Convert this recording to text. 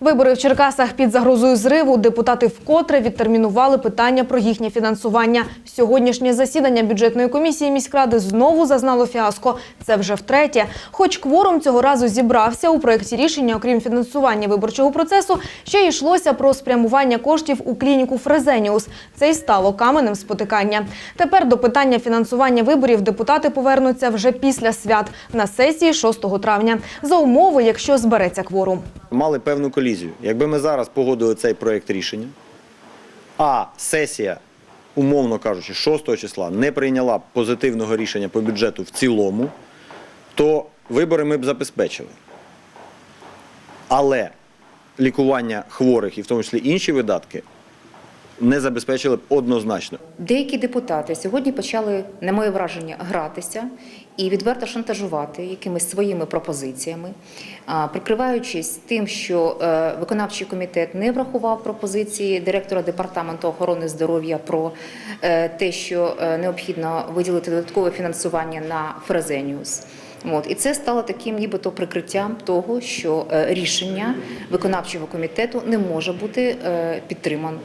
Вибори в Черкасах під загрозою зриву депутати вкотре відтермінували питання про їхнє фінансування. Сьогоднішнє засідання бюджетної комісії міськради знову зазнало фіаско. Це вже втретє. Хоч кворум цього разу зібрався у проєкті рішення, окрім фінансування виборчого процесу, ще йшлося про спрямування коштів у клініку Фрезеніус. Це й стало каменем спотикання. Тепер до питання фінансування виборів депутати повернуться вже після свят на сесії 6 травня за умови, якщо збереться кворум. мали певну колізію. Якби ми зараз погодили цей проєкт рішення, а сесія, умовно кажучи, 6 числа не прийняла позитивного рішення по бюджету в цілому, то вибори ми б забезпечили. Але лікування хворих і в тому числі інші видатки не забезпечили б однозначно. Деякі депутати сьогодні почали, на моє враження, гратися і відверто шантажувати якимись своїми пропозиціями, прикриваючись тим, що е, виконавчий комітет не врахував пропозиції директора департаменту охорони здоров'я про е, те, що е, необхідно виділити додаткове фінансування на Фрезеніус. От і це стало таким, нібито прикриттям того, що рішення виконавчого комітету не може бути підтримано.